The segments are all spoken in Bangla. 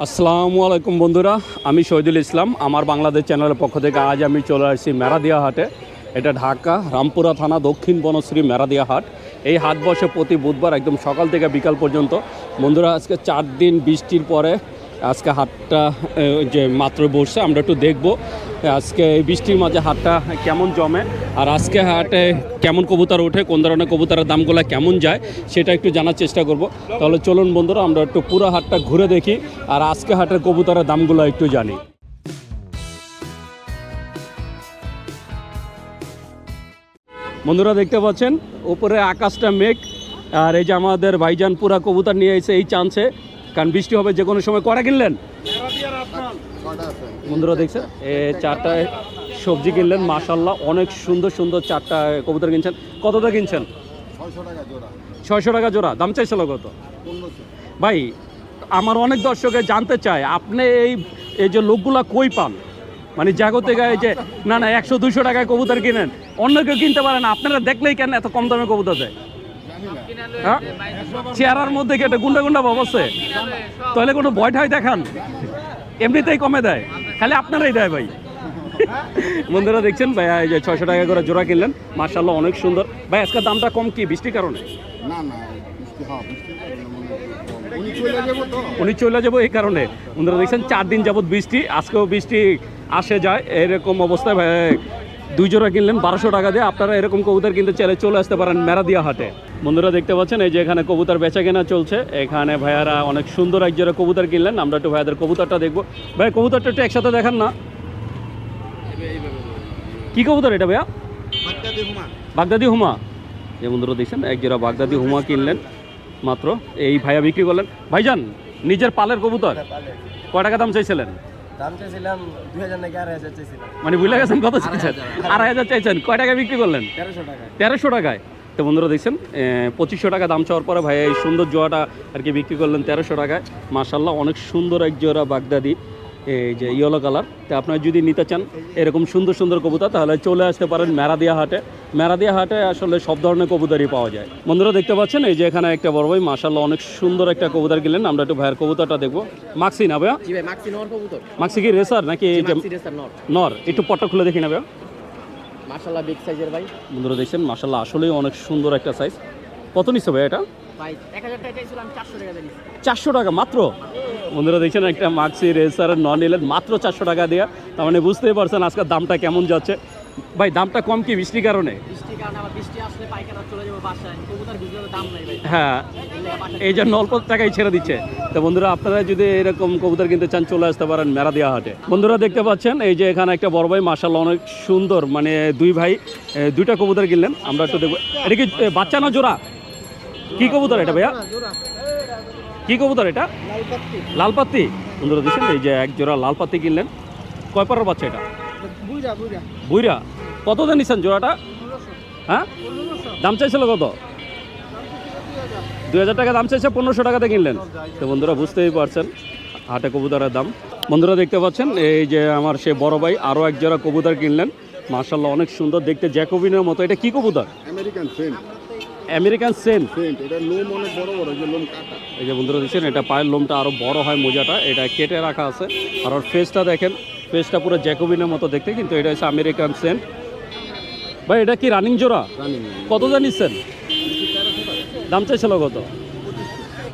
আসসালামু আলাইকুম বন্ধুরা, আমি শহীদুল ইসলাম। আমার বাংলাদেশ চ্যানেলের পক্ষ থেকে আজ আমি চলে আসছি মেরাদিয়া হাটে। এটা ঢাকা, রামপুরা থানা, দক্ষিণ বনশ্রী মেরাদিয়া হাট। এই হাট বসে প্রতি বুধবার একদম সকাল থেকে বিকাল পর্যন্ত। বন্ধুরা, আজকে চার দিন বৃষ্টির পরে আজকে হাটটা যে মাত্র বসছে, আমরা একটু দেখব আজকে বৃষ্টির মাঝে হাটটা কেমন জমে, আর আজকে হাটে কেমন কবুতর ওঠে, কোন ধরনের কবুতরের দামগুলো কেমন যায়, সেটা একটু জানার চেষ্টা করব। তাহলে চলুন বন্ধুরা, আমরা একটু পুরো হাটটা ঘুরে দেখি, আর আজকে হাটের কবুতরের দামগুলো একটু জানি। বন্ধুরা, দেখতে পাচ্ছেন উপরে আকাশটা মেঘ, আর এই যে আমাদের ভাইজান পুরা কবুতর নিয়ে এসে এই চান্সে কারণ বৃষ্টি হবে যে কোনো সময়। কটা কিনলেন? বন্ধুরা দেখছেন এ চারটা সবজি কিনলেন মাশাল্লাহ অনেক সুন্দর সুন্দর চারটা কবুতর কিনছেন। কতটা কিনছেন? ছয়শো টাকা জোড়া। দাম চাইছিল কত? ভাই, আমার অনেক দর্শকে জানতে চায়, আপনি এই এই যে লোকগুলা কই পান? মানে জাগতে গায়ে যে, না না, একশো দুশো টাকায় কবুতর কিনেন। অন্য কেউ কিনতে পারে না, আপনারা দেখলেই কেন এত কম দামে কবুতর দেয়? চেহারার মধ্যে কি একটা গুন্ডা গুন্ডা ভাব আছে? তাহলে কোনো ভয় ঠাই দেখান। এমনিতেই কমে দেয়। খালি আপনারাই দেয় ভাই। বন্ধুরা দেখছেন ভাই এই যে ছয়শো টাকা করে জোড়া কিনলেন। মার্শাল্লাহ অনেক সুন্দর। ভাই আজকের দামটা কম কি বৃষ্টির কারণে? না বৃষ্টি উনি চলে যাব এই কারণে। বন্ধুরা দেখছেন চার দিন যাবত বৃষ্টি আজকেও বৃষ্টি আসে যায় এরকম অবস্থায় ভাই। দুই জোড়া কিনলেন বারোশো টাকা দিয়ে। আপনারা এরকম কবুতর কিনতে চাইলে চলে আসতে পারেন মেরাদিয়া হাটে। বন্ধুরা দেখতে পাচ্ছেন এই যে এখানে কবুতর বেচা কেনা চলছে। এখানে ভাইয়ারা অনেক সুন্দর এক জোড়া কবুতর কিনলেন। আমরা একটু ভাইয়াদের কবুতরটা দেখব। ভাই কবুতরটা একটু একসাথে দেখান না। কি কবুতর এটা ভাইয়া? বাগদাদি হুমা। যে বন্ধুরা দেখছেন এক জোড়া বাগদাদি হুমা কিনলেন মাত্র। এই ভাইয়া বিক্রি করলেন। ভাইজান নিজের পালের কবুতর। কয় টাকা দাম চাইছিলেন? দাম চাইছিলাম দুই হাজার নাকি আড়াই হাজার চাইছিলাম। মানে বুঝলে গেছেন কত চাইছেন? আড়াই হাজার। চাইছেন। কয় টাকা বিক্রি করলেন? তেরোশো টাকা তেরোশো টাকায়। তো বন্ধুরা দেখছেন পঁচিশশো টাকা দাম চাওয়ার পরে ভাই এই সুন্দর জোয়াটা আর কি বিক্রি করলেন তেরোশো টাকায়। মার্শাল্লাহ অনেক সুন্দর এক জোড়া বাগদাদি। এই যে ইয়েলো কালার তো আপনারা যদি নিতে চান এরকম সুন্দর সুন্দর কবুতর তাহলে চলে আসতে পারেন মেরাদিয়া হাটে। মেরাদিয়া হাটে আসলে সব ধরনের কবুতরই পাওয়া যায়। বন্ধুরা দেখতে পাচ্ছেন এই যে এখানে একটা বড় ভাই মার্শাল্লাহ অনেক সুন্দর একটা কবুতর কিনলেন। আমরা একটু ভাইয়ের কবুতরটা দেখব। মাক্সি না ভাইয়া? মাক্সি কি রেসার নাকি এই যে নর। একটু পটটা খুলে দেখি না ভাইয়া। মার্শাল্লাহ বিগ সাইজের ভাই। বন্ধুরা দেখছেন মার্শাল্লাহ আসলেই অনেক সুন্দর একটা সাইজ কত নিচ্ছে ভাই এটা চারশো টাকা মাত্র? বন্ধুরা দেখছেন একটা মাক্সি রেসারের নন নিলেন মাত্র চারশো টাকা দেওয়া তার মানে বুঝতেই পারছেন আজকের দামটা কেমন যাচ্ছে। ভাই দামটা কম কি বৃষ্টির কারণে হ্যাঁ এই যে অল্প টাকাই ছেড়ে দিচ্ছে। তো বন্ধুরা আপনারা যদি এরকম কবুতর কিনতে চান চলে আসতে পারেন মেরাদিয়া হাটে বন্ধুরা দেখতে পাচ্ছেন এই যে এখানে একটা বড় ভাই মাসাল্লাহ অনেক সুন্দর মানে দুই ভাই দুইটা কবুতর কিনলেন। আমরা একটু দেখব এটা কি বাচ্চা না জোড়া? কি কবুতর এটা ভাইয়া? কি কবুতর এটা? লালপাত্তি বন্ধুরা দেখছেন এই যে এক জোড়া লালপাত্তি কিনলেন। কয় পাড়ার বাচ্চা এটা? বুইরা কত দিয়ে নিচ্ছেন জোড়াটা? হ্যাঁ? দাম চাইছিল কত? দুই হাজার টাকা দাম চাইছে পনেরোশো টাকাতে কিনলেন। তো বন্ধুরা বুঝতেই পারছেন হাটে কবুতরের দাম। বন্ধুরা দেখতে পাচ্ছেন এই যে আমার সে বড় ভাই আরও এক জোড়া কবুতর কিনলেন। মার্শাল্লাহ অনেক সুন্দর দেখতে জ্যাকোবিনের মতো। এটা কি কবুতর? আমেরিকান আমেরিকান সেন সেন্ট এটা লোম অনেক বড় বড় যে লোম কাটা। এই যে বন্ধুরা দেখছেন এটা পায়ের লোমটা আরও বড় হয় মোজাটা এটা কেটে রাখা আছে। আর ওর ফেসটা দেখেন ফেসটা পুরো জ্যাকোবিনের মতো দেখতে কিন্তু এটা হচ্ছে আমেরিকান সেন্ট ভাই এটা কি রানিং জোড়া? কত জানিচ্ছেন দাম চাইছিল কত?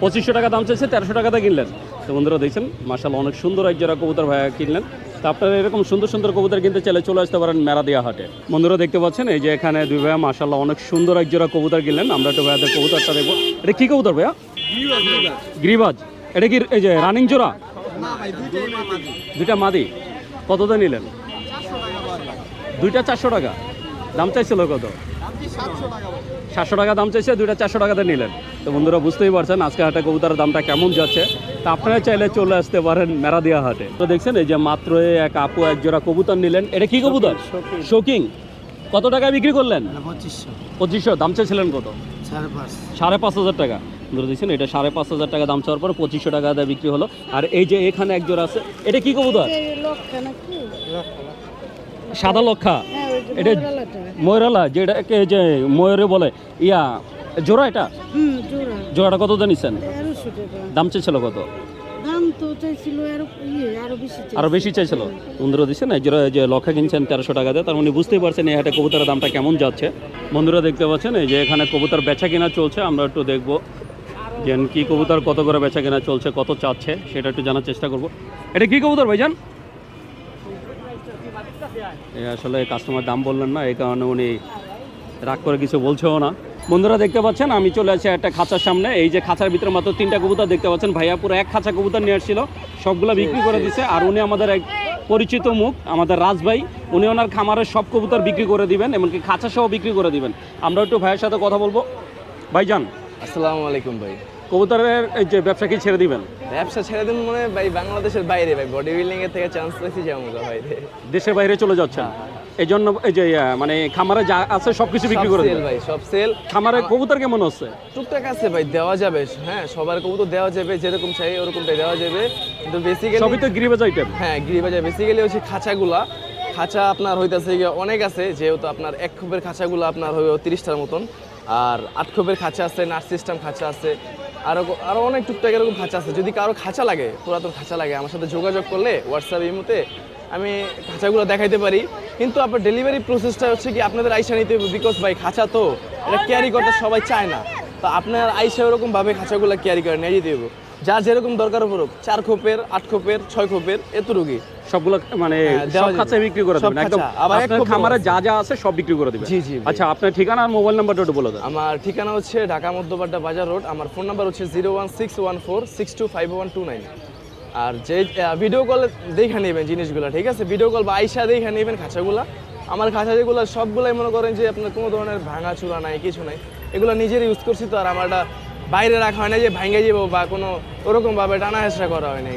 পঁচিশশো টাকা দাম চাইছে তেরোশো টাকাতে কিনলেন। তো বন্ধুরা দেখছেন মার্শাল অনেক সুন্দর এক জোড়া কবুতর ভাইয়া কিনলেন। তো আপনারা এরকম সুন্দর সুন্দর কবুতর কিনতে চাইলে চলে আসতে পারেন মেরাদিয়া হাটে। বন্ধুরা দেখতে পাচ্ছেন, এই যে এখানে দুই ভাইয়া মাসাল্লাহ অনেক সুন্দর এক জোড়া কবুতর কিনলেন। আমরা একটু ভাইয়াদের কবুতরটা দেখব। এটা কি কবুতর ভাইয়া? গিরিবাজ। এটা কি এই যে রানিং জোড়া? দুইটা মাদি। কততে নিলেন? দুইটা চারশো টাকা। দাম চাইছিল কত? সাতশো টাকা দাম চাইছে দুইটা চারশো টাকাতে নিলেন। তো বন্ধুরা বুঝতেই পারছেন আজকে হাটে কবুতার দামটা কেমন যাচ্ছে। তা আপনারা চাইলে চলে আসতে পারেন মেরাদিয়া হাটে। তো দেখছেন এই যে মাত্র এক আপু এক জোড়া কবুতর নিলেন। এটা কি কবুতর? শোকিং কত টাকায় বিক্রি করলেন? পঁচিশশো। পঁচিশশো। দাম চাইছিলেন কত? সাড়ে পাঁচ। সাড়ে পাঁচ হাজার টাকা। ধরে দিচ্ছেন এটা সাড়ে পাঁচ হাজার টাকা দাম চাওয়ার পর পঁচিশশো টাকা দিয়ে বিক্রি হলো। আর এই যে এখানে এক জোড়া আছে এটা কি কবুতর? সাদা লক্ষা? হ্যাঁ এটা। ময়ূরালা যেটাকে যে ময়ূরে বলে ইয়া জোড়া এটা? জোড়াটা কত নিচ্ছেন দাম চেয়েছিল কত? চাইছিল আরও ইয়ে বেশি চাইছিল। বন্ধুরা দিচ্ছেন এই যে- লক্ষা কিনছেন তেরোশো টাকা দিয়ে তার মানে বুঝতেই পারছেন এই হাটে কবুতরের দামটা কেমন যাচ্ছে। বন্ধুরা দেখতে পাচ্ছেন এই যে এখানে কবুতর বেচা কেনা চলছে আমরা একটু দেখব যে কি কবুতর কত করে বেচা কেনা চলছে কত চাচ্ছে সেটা একটু জানার চেষ্টা করব। এটা কি কবুতর ভাইজান? আসলে কাস্টমার দাম বললেন না, এই কারণে উনি রাগ করে কিছু বলছেও না। বন্ধুরা দেখতে পাচ্ছেন, আমি চলে আসছি একটা খাঁচার সামনে। এই যে খাঁচার ভিতরে মাত্র তিনটা কবুতর দেখতে পাচ্ছেন। ভাইয়া পুরো এক খাঁচা কবুতর নিয়ে আসছিল, সবগুলো বিক্রি করে দিছে। আর উনি আমাদের এক পরিচিত মুখ, আমাদের রাজ ভাই, উনি ওনার খামারের সব কবুতর বিক্রি করে দিবেন, এমনকি খাঁচা সহ বিক্রি করে দিবেন। আমরা একটু ভাইয়ের সাথে কথা বলব। ভাইজান। আসসালামু আলাইকুম ভাই। কবুতরের এই যে ব্যবসা কি ছেড়ে দিবেন? ব্যবসা ছেড়ে দিন মনে ভাই বাংলাদেশের বাইরে ভাই বডি বিল্ডিং এর থেকে চান্স পেয়েছি যাব ভাই দেশের বাইরে চলে যাচ্ছেন এই জন্য এই যে মানে খামারে যা আছে সব কিছু বিক্রি করে দিবেন ভাই সব সেল খামারে কবুতর কেমন হচ্ছে টুকটাক আছে ভাই দেওয়া যাবে হ্যাঁ সবার কবুতর দেওয়া যাবে যেরকম চাই ওরকমটাই দেওয়া যাবে। কিন্তু বেসিক্যালি সবই তো গিরিবাজ আইটেম হ্যাঁ গিরিবাজার বেসিক্যালি হচ্ছে খাঁচাগুলা। খাঁচা আপনার হইতাছে অনেক আছে যেহেতু আপনার এক খোপের খাঁচাগুলো আপনার হইব তিরিশটার মতন। আর আট খোপের খাঁচা আছে নার্স সিস্টেম খাঁচা আছে আরও আরও অনেক টুকটাক এরকম খাঁচা আছে। যদি কারও খাঁচা লাগে পুরাতন খাঁচা লাগে আমার সাথে যোগাযোগ করলে হোয়াটসঅ্যাপ ইমুতে আমি খাঁচাগুলো দেখাইতে পারি। কিন্তু আপনার ডেলিভারি প্রসেসটা হচ্ছে কি আপনাদের আইসা নিতে হবে বিকজ ভাই খাঁচা তো এটা ক্যারি করতে সবাই চায় না। তো আপনার আইসা ওরকমভাবে খাঁচাগুলো ক্যারি করে নিয়ে যেতে হবে। যার যেরকম দরকার পড়ুক চার খোপের আট খোপের ছয় খোপের এতটুকুই। সবগুলো মানে হ্যাঁ, সব। খাঁচায় বিক্রি করে দেবেন একদম আবার এক আপনার খামারে যা যা আছে সব বিক্রি করে দিবেন। জি, জি, আচ্ছা আপনার ঠিকানা আর মোবাইল নাম্বারটা একটু বলে দেন। আমার ঠিকানা হচ্ছে ঢাকা মধ্যপাড্ডা বাজার রোড আমার ফোন নাম্বার হচ্ছে zero one six one four six two five one two nine. আর যে ভিডিও কলে দেখে নেবেন জিনিসগুলো ঠিক আছে? ভিডিও কল বা আইসা দেখে নেবেন খাঁচাগুলো। আমার খাঁচা যেগুলো সবগুলাই মনে করেন যে আপনার কোনো ধরনের ভাঙা চূড়া নাই কিছু নাই এগুলো নিজের ইউজ করছি তো আর আমারটা বাইরে রাখা হয় না যে ভাঙে যাব বা কোনো ওরকমভাবে টানা হেসরা করা হয় না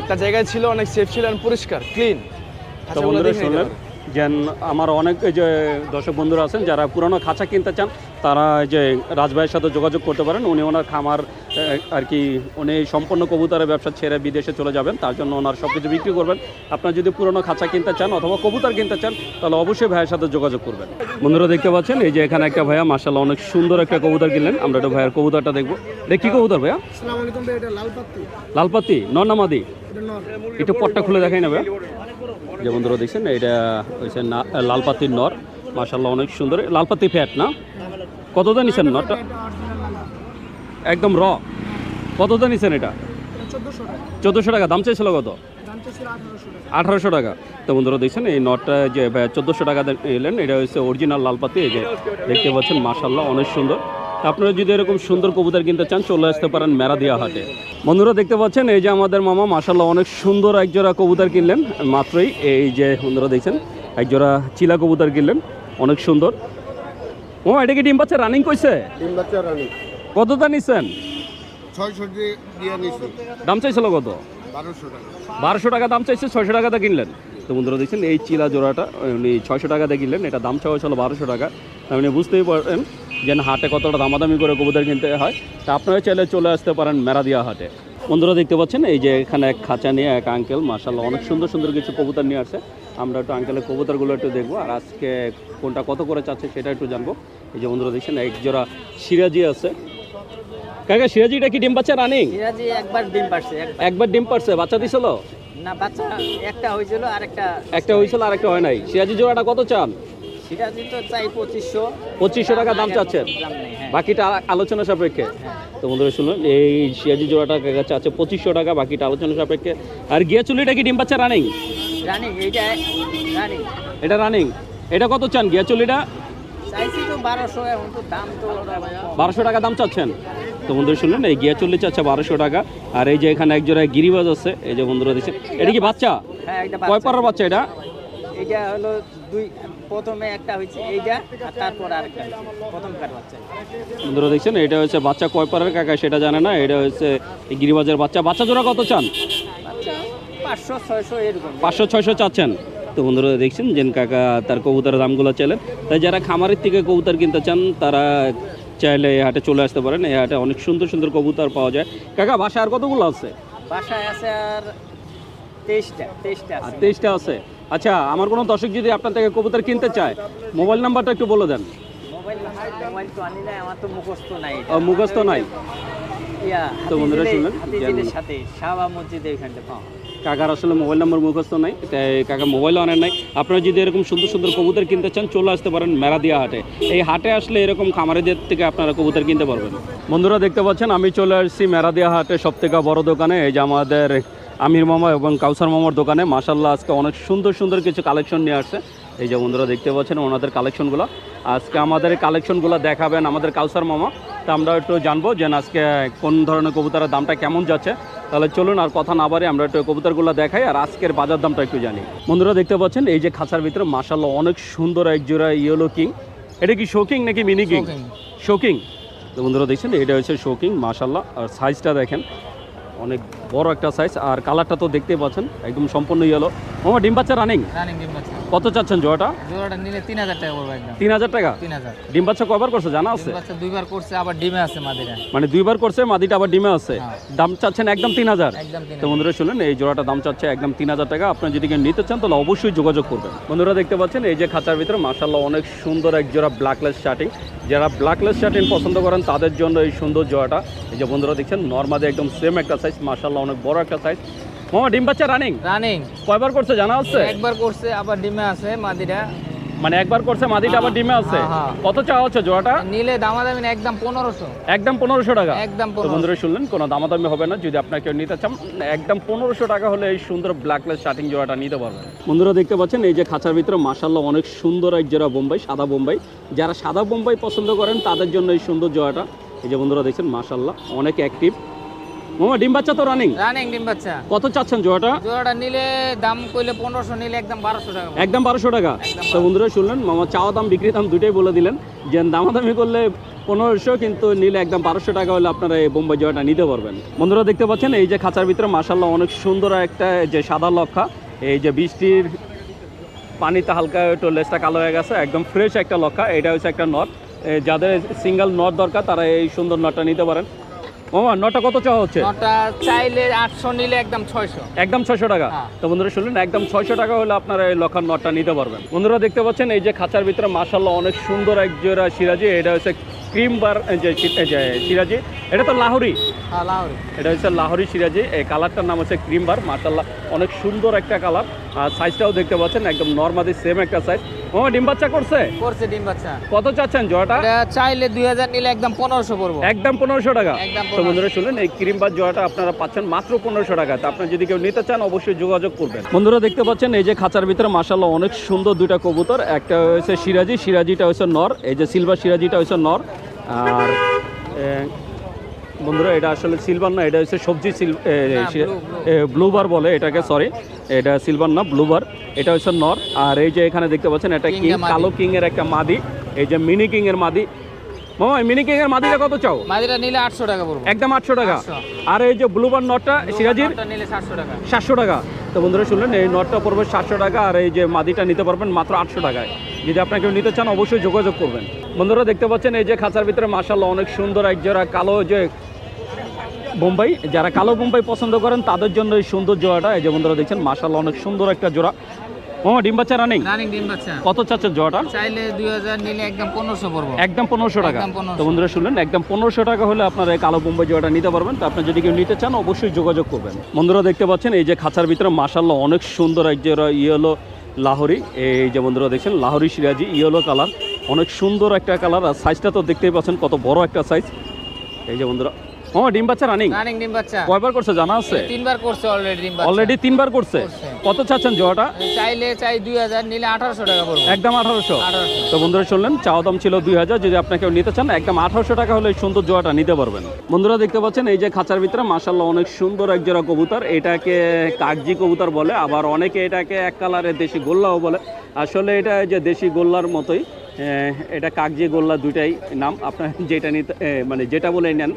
একটা জায়গায় ছিল অনেক সেফ ছিল পরিষ্কার ক্লিন আচ্ছা যেন আমার অনেক এই যে দর্শক বন্ধুরা আছেন যারা পুরনো খাঁচা কিনতে চান তারা এই যে রাজভাইয়ের সাথে যোগাযোগ করতে পারেন। উনি ওনার খামার আর কি উনি সম্পূর্ণ কবুতরের ব্যবসা ছেড়ে বিদেশে চলে যাবেন তার জন্য ওনার সব কিছু বিক্রি করবেন। আপনার যদি পুরনো খাঁচা কিনতে চান অথবা কবুতর কিনতে চান তাহলে অবশ্যই ভাইয়ের সাথে যোগাযোগ করবেন। বন্ধুরা দেখতে পাচ্ছেন এই যে এখানে একটা ভাইয়া মার্শাল্লাহ অনেক সুন্দর একটা কবুতর কিনলেন। আমরা একটু ভাইয়ের কবুতরটা দেখব। এটা কি কবুতর ভাইয়া? এটা লালপাতি এটা নর। একটু পটটা খুলে দেখাই নেবে যে বন্ধুরা দেখছেন, এটা হচ্ছে না, লালপাতির নর। মাশাল্লাহ অনেক সুন্দর। লালপাতি ফ্যাট না? কতটা নিছেন নরটা? একদম র। কতটা নিছেন এটা? চোদ্দোশো টাকা। দাম চাইছিল কত? আঠারোশো টাকা। তো বন্ধুরা দেখছেন, এই নটটা যে চোদ্দোশো টাকা এলেন, এটা হচ্ছে অরিজিনাল লালপাতি, এই যে দেখতে পাচ্ছেন মাশাল্লাহ অনেক সুন্দর। আপনারা যদি এরকম সুন্দর কবুতর কিনতে চান চলে আসতে পারেন মেরাদিয়া হাটে। বন্ধুরা দেখতে পাচ্ছেন এই যে আমাদের মামা মাশাল্লাহ অনেক সুন্দর একজোড়া কবুতর কিনলেন। মাত্রই এই যে বন্ধুরা দেখছেন একজোড়া চিলা কবুতর কিনলেন অনেক সুন্দর। ও এটা কি ডিম পাচ্ছে রানিং কইছে? তিন বাচ্চা রানী। কতটা নিচ্ছেন ছয়শো দিয়ে দিয়ে নিছি। দাম চাইছিল কত? বারোশো টাকা। দাম চাইছে ছয়শো টাকাতে কিনলেন। তো বন্ধুরা দেখছেন এই চিলা জোড়াটা উনি ছয়শো টাকাতে কিনলেন এটা দাম চাওয়া ছিল বারোশো টাকা। মানে বুঝতেই পারেন যে না হাটে কতটা দামাদামি করে কবুতর কিনতে হয় তা আপনারা চাইলে চলে আসতে পারেন মেরাদিয়া হাটে। বন্ধুরা দেখতে পাচ্ছেন এই যে এখানে এক খাঁচা নিয়ে এক আঙ্কেল মার্শাল্লাহ অনেক সুন্দর সুন্দর কিছু কবুতর নিয়ে আসছে আমরা একটু আঙ্কেলের কবুতরগুলো একটু দেখব আর আজকে কোনটা কত করে চাচ্ছে সেটা একটু জানব। এই যে বন্ধুরা দেখছেন এক জোড়া সিরাজি আছে। কাকা সিরাজিটা কি ডিম বাচ্চা রানিং? সিরাজি একবার ডিম পারছে একবার। ডিম পারছে বাচ্চা দিছিল? না বাচ্চা একটা হয়েছিল আর একটা একটা হয়েছিল আর একটা হয় নাই। সিরাজি জোড়াটা কত চান? সিরাজি তো চাই পঁচিশশো। পঁচিশশো টাকা দাম চাচ্ছেন? হ্যাঁ। বাকিটা আলোচনা সাপেক্ষে। তো বন্ধুরা শুনুন এই সিরাজি জোড়াটা কাছে আছে পঁচিশশো টাকা বাকিটা আলোচনা সাপেক্ষে। আর গিয়া চুলিটা কি ডিম বাচ্চা রানিং রানি এটা রানিং এটা কত চান গিয়া চুলিটা? বারোশো টাকা দাম চাচ্ছেন। তো বন্ধুরা শুনলেন এই গিয়া চল্লিশ চাচ্ছে বারোশো টাকা। আর এই যে এখানে এক জোড়া গিরিবাজ আছে এই যে বন্ধুরা দিচ্ছে এটা কি বাচ্চা? হ্যাঁ এটা কয় পাড়ার বাচ্চা এটা? এইটা হলো দুই প্রথমে একটা হয়েছে এইটা আর তারপর আরেকটা। প্রথমকার বাচ্চা? বন্ধুরা দেখছেন এটা হচ্ছে বাচ্চা কয় পাড়ার কাকা সেটা জানে না এটা হচ্ছে গিরিবাজের বাচ্চা। বাচ্চা জোড়া কত চান? পাঁচশো ছয়শো এরকম। পাঁচশো ছয়শো চাচ্ছেন। তো বন্ধুরা দেখছেন জেন কাকা তার কবুতরের দামগুলো চাইলেন তাই যারা খামারের থেকে কবুতর কিনতে চান তারা চাইলে এই হাটে চলে আসতে পারেন। এই হাটে অনেক সুন্দর সুন্দর কবুতর পাওয়া যায়। কাকা বাসায় আর কতগুলো আছে? বাসায় আছে আর তেইশটা তেইশটা তেইশটা আছে। আচ্ছা আমার কোনো দর্শক যদি আপনার থেকে কবুতর কিনতে চায় মোবাইল নাম্বারটা একটু বলে দেন। মোবাইল মোবাইল মুখস্থ নাই তো বন্ধুরা শুনলেন কাকার আসলে মোবাইল নাম্বার মুখস্থ নাই তাই কাকা মোবাইলও আনেন নাই। আপনারা যদি এরকম সুন্দর সুন্দর কবুতর কিনতে চান চলে আসতে পারেন মেরাদিয়া হাটে। এই হাটে আসলে এরকম খামারিদের থেকে আপনারা কবুতর কিনতে পারবেন। বন্ধুরা দেখতে পাচ্ছেন আমি চলে আসছি মেরাদিয়া হাটে সব থেকে বড় দোকানে এই যে আমাদের আমির মামা এবং কাউসার মামার দোকানে। মাসাল্লাহ আজকে অনেক সুন্দর সুন্দর কিছু কালেকশন নিয়ে আসছে। এই যে বন্ধুরা দেখতে পাচ্ছেন ওনাদের কালেকশনগুলো। আজকে আমাদের কালেকশনগুলো দেখাবেন আমাদের কাউসার মামা। তা আমরা একটু জানব যে আজকে কোন ধরনের কবুতরের দামটা কেমন যাচ্ছে। তাহলে চলুন আর কথা না বাড়ি আমরা একটু কবুতরগুলো দেখাই আর আজকের বাজার দামটা একটু জানি। বন্ধুরা দেখতে পাচ্ছেন এই যে খাঁচার ভিতরে মাসাল্লাহ অনেক সুন্দর এক জোড়া ইয়েলো কিং এটা কি শোকিং নাকি মিনি কিং শোকিং তো বন্ধুরা দেখছেন এটা হচ্ছে শোকিং মাসাল্লাহ আর সাইজটা দেখেন অনেক বড় একটা সাইজ আর কালারটা তো দেখতেই পাচ্ছেন একদম সম্পূর্ণ ইয়েলো মামা ডিম বাচ্চা রানিং রানিং ডিম বাচ্চা কত চাচ্ছেন জোড়াটা? জোড়াটা নিলে তিন হাজার টাকা পড়বে একদম। তিন হাজার টাকা? তিন হাজার। ডিম বাচ্চা কবার করছে জানা আছে? বাচ্চা দুইবার করছে আবার ডিমে আছে মাদিরা। মানে দুইবার করছে মাদিটা আবার ডিমে আছে। হ্যাঁ। দাম চাচ্ছেন একদম তিন হাজার। তো বন্ধুরা শুনলেন এই জোড়াটা দাম চাচ্ছে একদম তিন হাজার টাকা। আপনার যদি কেউ নিতে চান তাহলে অবশ্যই যোগাযোগ করবেন। বন্ধুরা দেখতে পাচ্ছেন এই যে খাঁচার ভিতরে মার্শাল্লাহ অনেক সুন্দর এক জোড়া ব্ল্যাকলেস শার্টিং যারা ব্ল্যাকলেস শার্টিং পছন্দ করেন তাদের জন্য এই সুন্দর জোড়াটা। এই যে বন্ধুরা দেখছেন নর্মাদি একদম সেম একটা সাইজ মার্শাল্লাহ অনেক বড় একটা সাইজ মামা ডিম বাচ্চা রানিং রানিং কয়বার করছে জানা আছে? একবার করছে আবার ডিমে আছে মাদিরা। মানে একবার করছে মাদিটা আবার ডিমে আছে? হ্যাঁ, হ্যাঁ। কত চাওয়া হচ্ছে জোড়াটা? নিলে দামাদামি একদম পনেরোশো। একদম পনেরোশো টাকা। একদম তো বন্ধুরা শুনলেন কোনো দামাদামি হবে না যদি আপনার কেউ নিতে চান একদম পনেরোশো টাকা হলে এই সুন্দর ব্ল্যাক ব্ল্যাকলেস স্টার্টিং জোড়াটা নিতে পারবেন। বন্ধুরা দেখতে পাচ্ছেন এই যে খাঁচার ভিতরে মাসাল্লাহ অনেক সুন্দর এক জোড়া বোম্বাই সাদা বোম্বাই। যারা সাদা বোম্বাই পছন্দ করেন তাদের জন্য এই সুন্দর জোড়াটা। এই যে বন্ধুরা দেখছেন মাসাল্লাহ অনেক অ্যাক্টিভ মামা ডিম বাচ্চা তো রানিং রানিং ডিম বাচ্চা। কত চাচ্ছেন জোড়াটা? জোড়াটা নিলে দাম কইলে পনেরোশো নিলে একদম বারোশো টাকা একদম বারোশো টাকা। তো বন্ধুরা শুনলেন মামা চাওয়া দাম বিক্রি দাম দুটোই বলে দিলেন। যে দামাদামি করলে পনেরোশো কিন্তু নিলে একদম বারোশো টাকা হলে আপনারা এই বোম্বাই জয়টা নিতে পারবেন। বন্ধুরা দেখতে পাচ্ছেন এই যে খাঁচার ভিতরে মাসাল্লাহ অনেক সুন্দর একটা যে সাদা লক্ষা এই যে বৃষ্টির পানিতে হালকা একটু লেজটা কালো হয়ে গেছে একদম ফ্রেশ একটা লক্ষা। এটা হচ্ছে একটা নট। যাদের সিঙ্গেল নট দরকার তারা এই সুন্দর নটটা নিতে পারেন। মামা নটা কত চাওয়া হচ্ছে? নটা চাইলে আটশো নিলে একদম ছয়শো। একদম ছয়শো টাকা। হ্যাঁ। তো বন্ধুরা শুনলেন একদম ছয়শো টাকা হলে আপনারা এই লক্ষার নটটা নিতে পারবেন। বন্ধুরা দেখতে পাচ্ছেন এই যে খাঁচার ভিতরে মাসাল্লাহ অনেক সুন্দর এক জোড়া সিরাজি এটা হচ্ছে ক্রিম বার যে সিরাজি। এটা তো লাহোরি। হ্যাঁ এটা হচ্ছে লাহোরি সিরাজি। এই কালারটার নাম হচ্ছে ক্রিম বার। মাসাল্লাহ অনেক সুন্দর একটা কালার। আর সাইজটাও দেখতে পাচ্ছেন একদম নর্মালি সেম একটা সাইজ ও ডিম বাচ্চা করছে? করছে ডিম বাচ্চা। কত চাচ্ছেন এটা চাইলে দুই হাজার নিলে একদম পনেরোশো পড়ব। একদম পনেরোশো টাকা। একদম তো বন্ধুরা শুনলেন এই ক্রিম বার জোড়াটা আপনারা পাচ্ছেন মাত্র পনেরোশো টাকা। তো আপনার যদি কেউ নিতে চান অবশ্যই যোগাযোগ করবেন। বন্ধুরা দেখতে পাচ্ছেন এই যে খাঁচার ভিতরে অনেক সুন্দর দুইটা কবুতর। একটা হয়েছে সিরাজি সিরাজিটা হচ্ছে নর। এই যে সিলভার সিরাজিটা হচ্ছে নর। আর বন্ধুরা এটা আসলে সিলভার না এটা হচ্ছে সবজি সিল ব্লুবার বলে এটাকে সরি এটা সিলভার না ব্লুবার এটা হচ্ছে নর আর এই যে এখানে দেখতে পাচ্ছেন এটা কিং কালো কিং এর একটা মাদি। এই যে মিনি কিং এর মাদি। মামা মিনি কিং এর মাদিটা কত চাও? মাদিরা নিলে আটশো টাকা পড়ব। একদম আটশো টাকা। আর এই যে ব্লুবার নটটা সিরাজির? নিলে সাতশো টাকা। সাতশো টাকা। তো বন্ধুরা শুনলেন এই নটটা পড়বে সাতশো টাকা আর এই যে মাদিটা নিতে পারবেন মাত্র আটশো টাকায়। যদি আপনাকে নিতে চান অবশ্যই যোগাযোগ করবেন। বন্ধুরা দেখতে পাচ্ছেন এই যে খাঁচার ভিতরে মাসাল্লাহ অনেক সুন্দর এক জোড়া কালো যে বোম্বাই যারা কালো বোম্বাই পছন্দ করেন তাদের জন্য এই সুন্দর জোড়াটা এই যে বন্ধুরা দেখছেন মাসাল্লাহ অনেক সুন্দর একটা জোড়া। ও ডিম বাচ্চা রানিং? রানিং ডিম বাচ্চা। কত চাচ্ছেন জোড়াটা? চাইলে দুই হাজার নিলে একদম পনেরোশো পড়ব। একদম পনেরোশো টাকা। তো বন্ধুরা শুনলেন একদম পনেরোশো টাকা হলে আপনারা এই কালো বোম্বাই জোড়াটা নিতে পারবেন। তো আপনি যদি কেউ নিতে চান অবশ্যই যোগাযোগ করবেন। বন্ধুরা দেখতে পাচ্ছেন এই যে খাঁচার ভিতরে মাসাল্লাহ অনেক সুন্দর এক জোড়া ইয়েলো লাহোরি। এই যে বন্ধুরা দেখছেন লাহোরি সিরাজি ইয়েলো কালার। অনেক সুন্দর একটা কালার আর সাইজটা তো দেখতেই পাচ্ছেন কত বড় একটা সাইজ এই যে বন্ধুরা ও ডিম বাচ্চা রানিং রানিং ডিম বাচ্চা। কয়বার করছে জানা আছে? তিনবার করছে অলরেডি ডিম বাচ্চা। অলরেডি তিনবার করছে। কত চাচ্ছেন জোড়াটা? চাইলে চাই দুই হাজার নিলে আঠারোশো টাকা পড়ব। একদম আঠারোশো। আঠারোশো। তো বন্ধুরা শুনলেন চাওয়া দাম ছিল দুই হাজার যদি আপনাকে নিতে চান একদম আঠারোশো টাকা হলে সুন্দর জোড়াটা নিতে পারবেন। বন্ধুরা দেখতে পাচ্ছেন এই যে খাঁচার ভিতরে মাসাল্লাহ অনেক সুন্দর এক জোড়া কবুতর। এটাকে কাগজি কবুতর বলে আবার অনেকে এটাকে এক কালারের দেশি গোল্লাও বলে। আসলে এটা এই যে দেশি গোল্লার মতোই এটা কাগজি গোল্লা দুইটাই নাম। আপনার যেটা নিতে মানে যেটা বলে নেন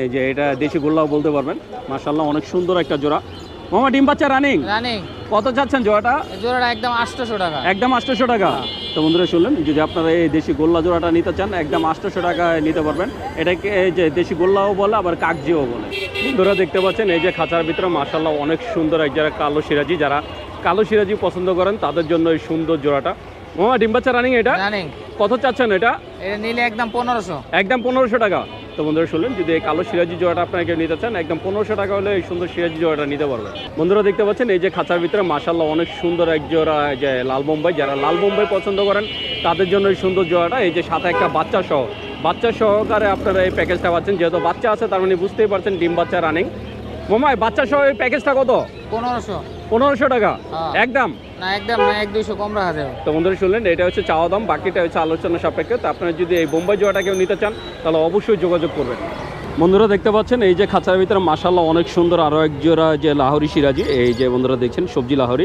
এই যে এটা দেশি গোল্লাও বলতে পারবেন। মাসাল্লাহ অনেক সুন্দর একটা জোড়া। মামা ডিম বাচ্চা রানিং? রানিং। কত চাচ্ছেন জোড়াটা? জোড়াটা একদম আটশোশো টাকা। একদম আটশোশো টাকা। তো বন্ধুরা শুনলেন যদি আপনারা এই দেশি গোল্লা জোড়াটা নিতে চান একদম আটশোশো টাকায় নিতে পারবেন। এটাকে এই যে দেশি গোল্লাও বলে আবার কাকজিও বলে। বন্ধুরা দেখতে পাচ্ছেন এই যে খাঁচার ভিতরে মার্শাল্লাহ অনেক সুন্দর এক যারা কালো সিরাজি। যারা কালো সিরাজি পছন্দ করেন তাদের জন্য এই সুন্দর জোড়াটা। ও ডিম্বাচ্চা রানিং এটা? রানিং। কত চাচ্ছেন এটা? এটা নিলে একদম পনেরোশো। একদম পনেরোশো টাকা। তো বন্ধুরা শুনলেন, যদি এই কালো সিরাজি জোড়াটা আপনারা কেউ নিতে চান, একদম পনেরোশো টাকা হলে এই সুন্দর সিরাজি জোড়াটা নিতে পারবেন। বন্ধুরা দেখতে পাচ্ছেন, এই যে খাঁচার ভিতরে মাসাল্লাহ অনেক সুন্দর এক জোড়া যে লাল বোম্বাই, যারা লাল বোম্বাই পছন্দ করেন, তাদের জন্য এই সুন্দর জোড়াটা, এই যে সাথে একটা বাচ্চা সহ। বাচ্চা সহকারে আপনারা এই প্যাকেজটা পাচ্ছেন, যেহেতু বাচ্চা আছে, তার মানে বুঝতেই পারছেন, ডিম বাচ্চা রানিং মোমাই বাচ্চা সহ এই প্যাকেজটা কত? পনেরোশো। পনেরোশো টাকা। হ্যাঁ। একদম? না একদম না এক দুইশো কম রাখা যাবে। তো বন্ধুরা শুনলেন এটা হচ্ছে চাওয়া দাম বাকিটা হচ্ছে আলোচনা সাপেক্ষে। তো আপনারা যদি এই বোম্বাই জোয়াটা কেউ নিতে চান তাহলে অবশ্যই যোগাযোগ করবেন। বন্ধুরা দেখতে পাচ্ছেন এই যে খাঁচার ভিতরে মাসাল্লাহ অনেক সুন্দর আরও এক জোড়া যে লাহোরি সিরাজি এই যে বন্ধুরা দেখছেন সবজি লাহোরি।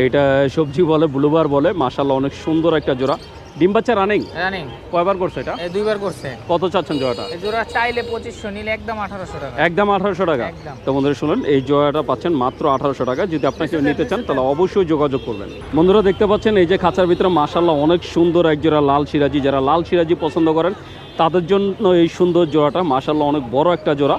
এইটা সবজি বলে ব্লুবার বলে মাসাল্লাহ অনেক সুন্দর একটা জোড়া। ডিম বাচ্চা রানিং রানিং কয়বার করছে এটা? এই দুইবার করছে। কত চাচ্ছেন জোড়াটা এই জোড়া চাইলে পঁচিশশো নিলে একদম আঠারোশো টাকা। একদম আঠারোশো টাকা। তো বন্ধুরা শুনুন এই জোড়াটা পাচ্ছেন মাত্র আঠারোশো টাকা। যদি আপনার কেউ নিতে চান তাহলে অবশ্যই যোগাযোগ করবেন। বন্ধুরা দেখতে পাচ্ছেন এই যে খাঁচার ভিতরে মাসাল্লাহ অনেক সুন্দর এক জোড়া লাল সিরাজি। যারা লাল সিরাজি পছন্দ করেন তাদের জন্য এই সুন্দর জোড়াটা মাসাল্লাহ অনেক বড় একটা জোড়া।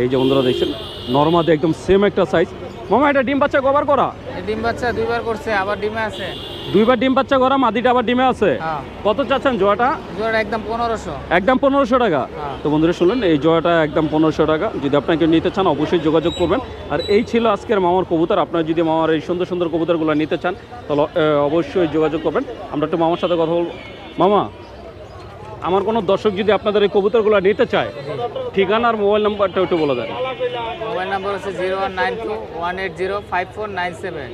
এই যে বন্ধুরা দেখছেন নর্মাদি একদম সেম একটা সাইজ মামা এটা ডিম বাচ্চা কভার করা? ডিম বাচ্চা দুইবার করছে আবার ডিমে আছে। দুইবার ডিম বাচ্চা করা মাদিটা আবার ডিমে আছে? হ্যাঁ। কত চাচ্ছেন জোড়াটা জোড়া একদম পনেরোশো। একদম পনেরোশো টাকা। হ্যাঁ। তো বন্ধুরা শুনলেন এই জোড়াটা একদম পনেরোশো টাকা। যদি আপনাকে নিতে চান অবশ্যই যোগাযোগ করবেন। আর এই ছিল আজকের মামার কবুতর। আপনারা যদি মামার এই সুন্দর সুন্দর কবুতরগুলো নিতে চান তাহলে অবশ্যই যোগাযোগ করবেন। আমরা একটু মামার সাথে কথা বলব। মামা আমার কোনো দর্শক যদি আপনাদের এই কবুতরগুলো নিতে চায় ঠিকানা আর মোবাইল নাম্বারটা একটু বলে দেন। মোবাইল নাম্বার হচ্ছে zero one nine two one eight zero five four nine seven.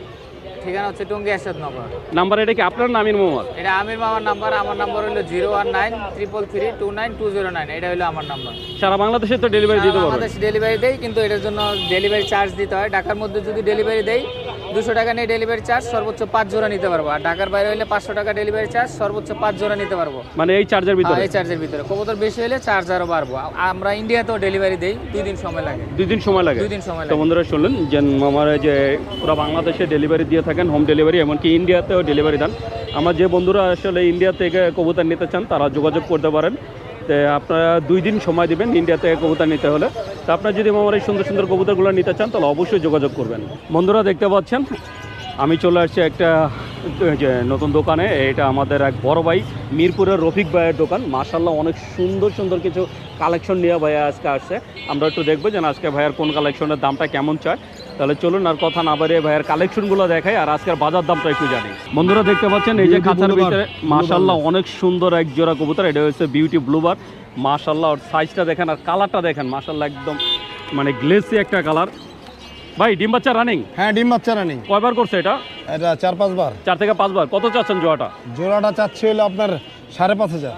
ঠিকানা হচ্ছে টুঙ্গি আসাদ নগর। নাম্বার এটা কি আপনার নামির মোমার এটা আমির মামার নাম্বার আমার নাম্বার হলো zero one nine triple three two nine two zero nine এটা হলো আমার নাম্বার। সারা বাংলাদেশে তো ডেলিভারি দিতে পারবেন। বাংলাদেশ ডেলিভারি দেয় কিন্তু এটার জন্য ডেলিভারি চার্জ দিতে হয়। ঢাকার মধ্যে যদি ডেলিভারি দেয় দুশো টাকা নিয়ে ডেলিভারি চার্জ সর্বোচ্চ পাঁচ জোড়া নিতে পারব। আর ঢাকার বাইরে হলে পাঁচশো টাকা ডেলিভারি চার্জ সর্বোচ্চ পাঁচ জোড়া নিতে পারব। মানে এই চার্জের হ্যাঁ, ভিতরে এই চার্জের ভিতরে। কবুতর বেশি হলে চার্জ আরও বাড়বো। আমরা ইন্ডিয়াতেও ডেলিভারি দেই দুই দিন সময় লাগে। দুই দিন সময় লাগে? দুই দিন সময় লাগে। বন্ধুরা শুনলেন যে আমার যে পুরো বাংলাদেশে ডেলিভারি দিয়ে থাকেন হোম ডেলিভারি এমনকি ইন্ডিয়াতেও ডেলিভারি দেন। আমার যে বন্ধুরা আসলে ইন্ডিয়া থেকে কবুতর নিতে চান তারা যোগাযোগ করতে পারেন। তো আপনারা দুই দিন সময় দিবেন ইন্ডিয়া থেকে কবুতর নিতে হলে। তো আপনারা যদি আমার এই সুন্দর সুন্দর কবুতরগুলো নিতে চান, তাহলে অবশ্যই যোগাযোগ করবেন। বন্ধুরা, দেখতে পাচ্ছেন, আমি চলে আসছি একটা নতুন দোকানে। এটা আমাদের এক বড় ভাই, মিরপুরের রফিক ভাইয়ের দোকান। মার্শাল্লাহ অনেক সুন্দর সুন্দর কিছু কালেকশন নিয়ে ভাইয়া আজকে আসছে। আমরা একটু দেখব যে আজকে ভাইয়ার কোন কালেকশনের দামটা কেমন চায়। তাহলে চলুন আর কথা না বাড়িয়ে ভাইয়ের কালেকশনগুলো দেখাই আর আজকের বাজার দামটা একটু জানি। বন্ধুরা দেখতে পাচ্ছেন এই যে খাঁচার ভিতরে মাশাল্লাহ অনেক সুন্দর এক জোড়া কবুতর এটা হচ্ছে বিউটি ব্লুবার মাশাল্লাহ ওর সাইজটা দেখেন আর কালারটা দেখেন মাশাল্লাহ একদম মানে গ্লেসি একটা কালার ভাই ডিম বাচ্চা রানিং হ্যাঁ ডিম বাচ্চা রানি কয়বার করছে এটা? এটা চার পাঁচবার। চার থেকে পাঁচবার। কত চাচ্ছেন জোড়াটা? জোড়াটা চাচ্ছি হলো আপনার সাড়ে পাঁচ হাজার।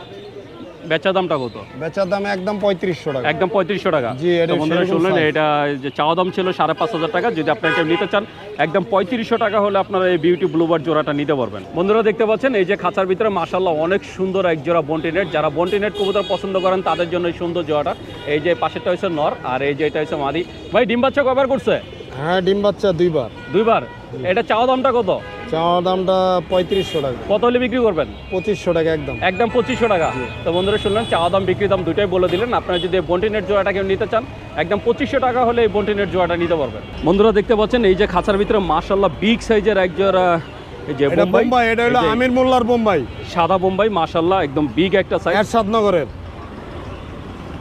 বেচা দামটা কত? বেচার দাম একদম পঁয়ত্রিশশো টাকা। একদম পঁয়ত্রিশশো টাকা। জি, বন্ধুরা শুনলেন এটা যে চাওয়া দাম ছিল সাড়ে পাঁচ হাজার টাকা যদি আপনারা কেউ নিতে চান একদম পঁয়ত্রিশশো টাকা হলে আপনারা এই বিউটি ব্লুবার জোড়াটা নিতে পারবেন। বন্ধুরা দেখতে পাচ্ছেন এই যে খাঁচার ভিতরে মাসাল্লাহ অনেক সুন্দর এক জোড়া বন্টিনেট যারা বন্টিনেট কবুতর পছন্দ করেন তাদের জন্য এই সুন্দর জোড়াটা। এই যে পাশেরটা হচ্ছে নর আর এই যে এটা হচ্ছে মাদি ভাই ডিম বাচ্চা কবার করছে? হ্যাঁ ডিম বাচ্চা দুইবার। দুইবার? এটা চাওয়া দামটা কত? চাওয়া দামটা পঁয়ত্রিশশো টাকা। কত হলে বিক্রি করবেন? পঁচিশশো টাকা একদম। একদম পঁচিশশো টাকা। তো বন্ধুরা শুনলেন চাওয়া দাম বিক্রি দাম দুটাই বলে দিলেন। আপনারা যদি বন্টিনেট জোড়াটা কেউ নিতে চান একদম পঁচিশশো টাকা হলে এই বন্টিনেট জোড়াটা নিতে পারবেন। বন্ধুরা দেখতে পাচ্ছেন এই যে খাঁচার ভিতরে মাশাল্লাহ বিগ সাইজের এক জোড়া যে বোম্বাই এটা হলো আমির মোল্লার বোম্বাই। সাদা বোম্বাই মাশাল্লাহ একদম বিগ একটা সাইজ এরশাদ নগরের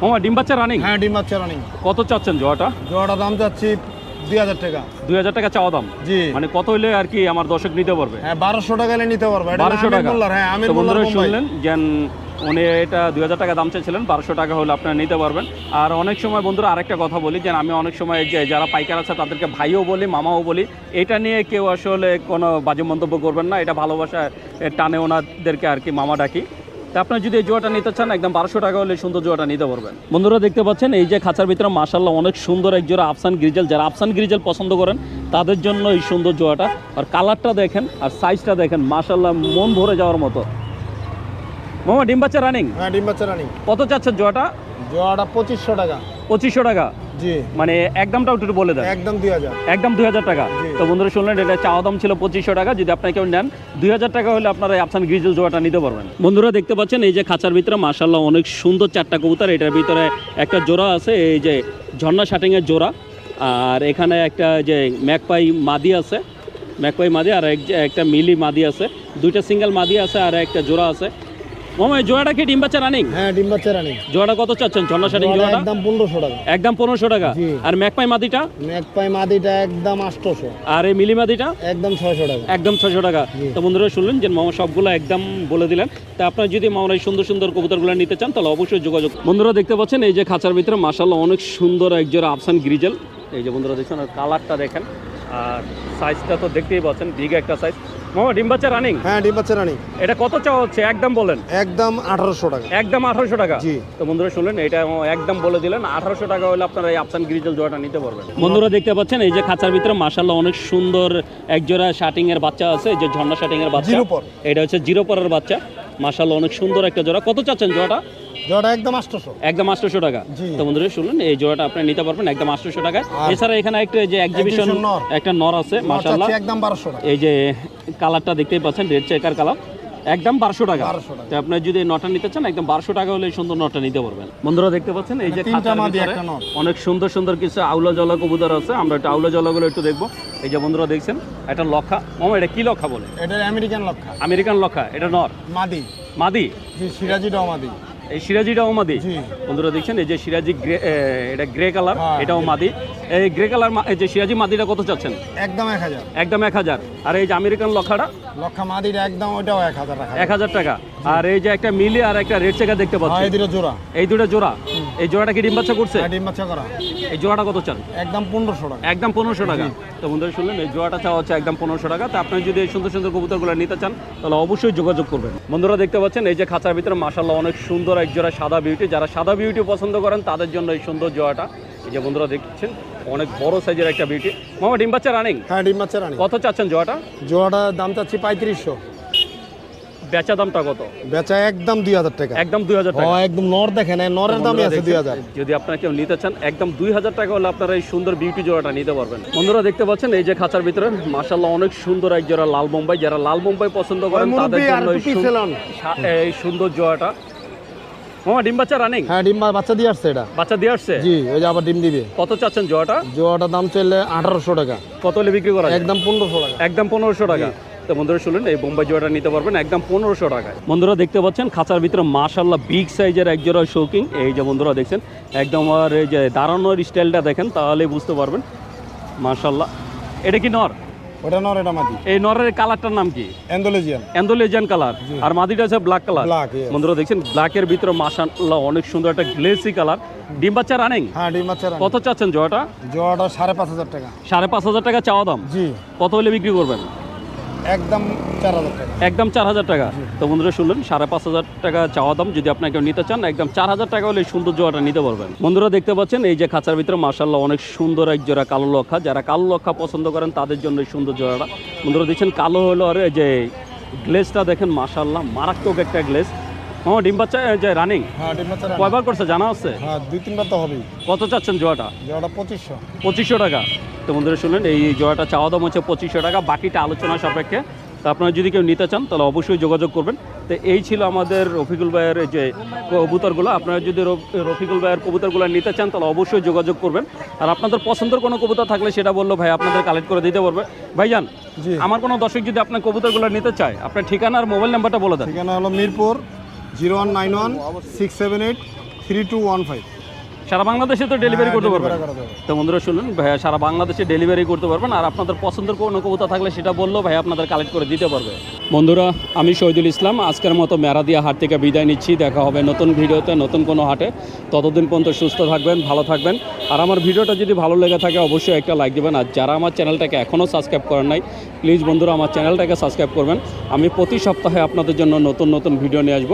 মামা ডিম বাচ্চা রানিং হ্যাঁ ডিম বাচ্চা রানি কত চাচ্ছেন জোড়াটা? জোড়াটা দাম চাচ্ছি দুই হাজার টাকা। দুই হাজার টাকা চাওয়া দাম? জি। মানে কত হলে আর কি আমার দর্শক নিতে পারবে? হ্যাঁ বারোশো টাকা হলে নিতে পারব। বারোশো টাকা? হ্যাঁ বন্ধুরা শুনলেন উনি এটা দুই হাজার টাকা দাম চাইছিলেন বারোশো টাকা হলে আপনারা নিতে পারবেন। আর অনেক সময় বন্ধুরা আরেকটা কথা বলি যে আমি অনেক সময় যে যারা পাইকার আছে তাদেরকে ভাইও বলি মামাও বলি এটা নিয়ে কেউ আসলে কোনো বাজে মন্তব্য করবেন না এটা ভালোবাসা টানে ওনাদেরকে আর কি মামা ডাকি। তা আপনার যদি এই জোয়াটা নিতে চান একদম বারোশো টাকা হলে সুন্দর জোয়াটা নিতে পারবেন। বন্ধুরা দেখতে পাচ্ছেন এই যে খাঁচার ভিতরে মাসাল্লাহ অনেক সুন্দর এক জোড়া আফসান গ্রিজেল। যারা আফসান গ্রিজেল পছন্দ করেন তাদের জন্য এই সুন্দর জোয়াটা আর কালারটা দেখেন আর সাইজটা দেখেন মাসাল্লাহ মন ভরে যাওয়ার মতো। মামা ডিম বাচ্চা রানিং হ্যাঁ ডিম বাচ্চা রানি কত চাচ্ছেন জোয়াটা জোয়াটা পঁচিশশো টাকা। পঁচিশশো টাকা। মানে একদমটাও একটু বলে দেন। একদম দুই হাজার। একদম দুই হাজার টাকা। তো বন্ধুরা শুনলেন এটা চাওয়া দাম ছিল পঁচিশশো টাকা। যদি আপনারা কেউ নেন দুই হাজার টাকা হলে আপনারা আফসান গ্রিজেল জোয়াটা নিতে পারবেন। বন্ধুরা দেখতে পাচ্ছেন এই যে খাঁচার ভিতরে মার্শাল্লাহ অনেক সুন্দর চারটা কবুতর। এটার ভিতরে একটা জোড়া আছে এই যে ঝর্ণা শাটিংয়ের জোড়া। আর এখানে একটা যে ম্যাকপাই মাদি আছে ম্যাকপাই মাদি আর একটা মিলি মাদি আছে। দুইটা সিঙ্গেল মাদি আছে আর একটা জোড়া আছে। মামা জোড়াটা কি ডিম বাচ্চা রানিং হ্যাঁ ডিম বাচ্চা রানি জোড়াটা কত চাচ্ছেন? ঝর্ণা শাটিং জোড়াটা একদম পনেরোশো টাকা। একদম পনেরোশো টাকা। আর ম্যাকপাই মাদিটা? ম্যাকপাই মাদিটা একদম আটশোশো। আর এই মিলি মাদিটা? একদম ছয়শো টাকা। একদম ছশো টাকা। তো বন্ধুরা শুনলেন যে মামা সবগুলো একদম বলে দিলেন। তা আপনারা যদি মামার এই সুন্দর সুন্দর কবুতরগুলো নিতে চান তাহলে অবশ্যই যোগাযোগ বন্ধুরা দেখতে পাচ্ছেন এই যে খাঁচার ভিতরে মাসাল্লাহ অনেক সুন্দর একজোড়া আফসান গ্রিজেল এই যে বন্ধুরা দেখছেন আর কালারটা দেখেন। আর সাইজটা তো দেখতেই পাচ্ছেন বিগ একটা সাইজ মামা ডিম বাচ্চা রানিং হ্যাঁ ডিম বাচ্চা রানি এটা কত চাওয়া হচ্ছে? একদম বলেন। একদম আঠারোশো টাকা। একদম আঠারোশো টাকা? জি। তো বন্ধুরা শুনলেন এটা একদম বলে দিলেন আঠারোশো টাকা হলে আপনারা এই আফসান গ্রিজেল জোড়াটা নিতে পারবেন। বন্ধুরা দেখতে পাচ্ছেন এই যে খাঁচার ভিতরে মাসাল্লাহ অনেক সুন্দর এক জোড়া শাটিং এর বাচ্চা আছে যে ঝর্ণা শাটিং এর বাচ্চা এটা হচ্ছে জিরো পরের বাচ্চা। মাসাল্লাহ অনেক সুন্দর একটা জোড়া। কত চাচ্ছেন জোড়াটা? জোড়া একদম আটশোশো। একদম আটশোশো টাকা। তো বন্ধুরা শুনলেন এই জোড়াটা আপনি নিতে পারবেন একদম আটশোশো টাকা এছাড়া এখানে একটা যে এক্সিবিশন নর। একটা নর আছে মাসাল্লাহ একদম বারোশো এই যে কালারটা দেখতেই পাচ্ছেন রেড চেকার কালার একদম বারোশো টাকা। 1200 তো আপনার যদি নটা নিতে চান একদম বারোশো টাকা হলে সুন্দর নটা নিতে পারবেন। বন্ধুরা দেখতে পাচ্ছেন এই যে। অনেক সুন্দর সুন্দর কিছু আউলা জলা কবুতর আছে। আমরা একটা আউলা জলাগুলো একটু দেখব। এই যে বন্ধুরা দেখছেন এটা লক্ষা মামা এটা কি লক্ষা বলে? এটা আমেরিকান লক্ষা আমেরিকান লক্ষা এটা নর। মাদি। মাদি? সিরাজি সিরাজিটাও মাদি এই সিরাজিটাও মাদি বন্ধুরা দেখছেন এই যে সিরাজি গ্রে এটা গ্রে কালার হ্যাঁ, এটাও মাদি এই গ্রে কালার এই যে সিরাজি মাদিটা কত চাচ্ছেন? একদম এক হাজার। একদম এক হাজার। আর এই যে আমেরিকান লক্ষাটা লক্ষা মাদিটা একদম ওইটাও এক হাজার টাকা। এক হাজার টাকা। আর এই যে একটা মিলি আর একটা রেড চেকার দেখতে পাচ্ছি। হয় দুটো জোড়া। এই দুটো জোড়া? এই জোড়াটা কি ডিম বাচ্চা করছে? হ্যাঁ, ডিম বাচ্চা করা। এই জোড়াটা কত চান? একদম পনেরোশো টাকা। একদম পনেরোশো টাকা। তো বন্ধুরা শুনলেন এই জোড়াটা চাওয়া হচ্ছে একদম পনেরোশো টাকা। তো আপনি যদি এই সুন্দর সুন্দর কবুতরগুলো নিতে চান তাহলে অবশ্যই যোগাযোগ করবেন। বন্ধুরা দেখতে পাচ্ছেন এই যে খাঁচার ভিতরে মাসাল্লাহ অনেক সুন্দর এক জোড়া সাদা বিউটি যারা সাদা বিউটি পছন্দ করেন তাদের জন্য এই সুন্দর জোড়াটা। এই যে বন্ধুরা দেখছেন অনেক বড় সাইজের একটা বিউটি মামা ডিম বাচ্চা রানিং হ্যাঁ ডিম বাচ্চা রানি কত চাচ্ছেন জোড়াটা? জোড়াটার দাম চাচ্ছি পঁয়ত্রিশশো। বেচা দামটা কত? বেচা একদম দুই হাজার টাকা। একদম দুই হাজার টাকা। একদম নর দেখেন নরের দামই আছে দুই হাজার। যদি আপনারা কেউ নিতে চান একদম দুই হাজার টাকা হলে আপনারা এই সুন্দর বিউটি জোড়াটা নিতে পারবেন। বন্ধুরা দেখতে পাচ্ছেন এই যে খাঁচার ভিতরে মাসাল্লাহ অনেক সুন্দর এক জোড়া লাল বোম্বাই। যারা লাল বোম্বাই পছন্দ করেন তাদের জন্য এই সুন্দর জোড়াটা। মামা ডিম বাচ্চা রানিং হ্যাঁ ডিম বাচ্চা দিয়ে আসছে এটা। বাচ্চা দিয়ে আসছে? জি ওই যে আবার ডিম দিবে। কত চাচ্ছেন দাম চললে আঠারোশো টাকা। কত হলে বিক্রি করা একদম পনেরোশো টাকা। একদম পনেরোশো টাকা। তো বন্ধুরা শুনলেন এই বোম্বাই জোড়াটা নিতে পারবেন একদম পনেরোশো টাকায়। বন্ধুরা দেখতে পাচ্ছেন খাঁচার ভিতরে মাশাল্লাহ বিগ সাইজের এক জোড়া শৌকিং এই যে বন্ধুরা দেখছেন একদম আর এই যে দাঁড়ানোর স্টাইলটা দেখেন তাহলে বুঝতে পারবেন। মাশাল্লাহ এটা কি নর? ওটা নর এটা মাদি। এই নরের কালারটার নাম কি? অ্যান্ডোলেজিয়ান অ্যান্ডোলেজিয়ান কালার আর মাদিটা আছে ব্ল্যাক কালার বন্ধুরা দেখছেন ব্ল্যাকের ভিতরে মাশাল্লাহ অনেক সুন্দর একটা গ্লেসি কালার ডিম বাচ্চা রানিং হ্যাঁ ডিম বাচ্চা রানি কত চাচ্ছেন জোড়াটা? জোড়াটা সাড়ে পাঁচ হাজার টাকা। সাড়ে পাঁচ হাজার টাকা চাওয়া দাম? জি। কত হলে বিক্রি করবেন? একদম চার হাজার টাকা। একদম চার হাজার টাকা। তো বন্ধুরা শুনলেন সাড়ে পাঁচ হাজার টাকা চাওয়া দাম যদি আপনাকে কেউ নিতে চান একদম চার হাজার টাকা হলে এই সুন্দর জোড়াটা নিতে পারবেন। বন্ধুরা দেখতে পাচ্ছেন এই যে খাঁচার ভিতরে মার্শাল্লাহ অনেক সুন্দর এক জোড়া কালো লক্ষা। যারা কালো লক্ষা পছন্দ করেন তাদের জন্য এই সুন্দর জোড়াটা বন্ধুরা দেখছেন কালো হলো আর এই যে গ্লেসটা দেখেন মার্শাল্লাহ মারাত্মক একটা গ্লেস হ্যাঁ ডিম বাচ্চা যে রানিং হ্যাঁ ডিম বাচ্চা কয়বার করছে জানা আছে? হ্যাঁ দুই তিনবার তো হবেই। কত চাচ্ছেন জোড়াটা? জোড়াটা পঁচিশশো। পঁচিশশো টাকা। তো বন্ধুরা শুনলেন এই জোড়াটা চাওয়া দাম হচ্ছে পঁচিশশো টাকা বাকিটা আলোচনা সাপেক্ষে। তো আপনারা যদি কেউ নিতে চান তাহলে অবশ্যই যোগাযোগ করবেন। তো এই ছিল আমাদের রফিকুল ভাইয়ের যে কবুতরগুলো। আপনারা যদি রফিকুল ভাইয়ের কবুতরগুলো নিতে চান তাহলে অবশ্যই যোগাযোগ করবেন। আর আপনাদের পছন্দের কোনো কবুতর থাকলে সেটা বলল ভাই আপনাদের কালেক্ট করে দিতে পারবে ভাইজান আমার কোনো দর্শক যদি আপনার কবুতরগুলো নিতে চায় আপনার ঠিকানা আর মোবাইল নাম্বারটা বলে দেন। ঠিকানা হলো Mirpur zero one nine one six seven eight three two one five. সারা বাংলাদেশে তো ডেলিভারি করতে পারবেন। তো বন্ধুরা শুনুন ভাইয়া সারা বাংলাদেশে ডেলিভারি করতে পারবেন আর আপনাদের পছন্দের কোনো কবুতর থাকলে সেটা বললেও ভাই আপনাদের কালেক্ট করে দিতে পারবে। বন্ধুরা আমি শহীদুল ইসলাম আজকের মতো মেরাদিয়া হাট থেকে বিদায় নিচ্ছি। দেখা হবে নতুন ভিডিওতে নতুন কোনো হাটে। ততদিন পর্যন্ত সুস্থ থাকবেন ভালো থাকবেন। আর আমার ভিডিওটা যদি ভালো লেগে থাকে অবশ্যই একটা লাইক দেবেন। আর যারা আমার চ্যানেলটাকে এখনও সাবস্ক্রাইব করেন নাই প্লিজ বন্ধুরা আমার চ্যানেলটাকে সাবস্ক্রাইব করবেন। আমি প্রতি সপ্তাহে আপনাদের জন্য নতুন নতুন ভিডিও নিয়ে আসব।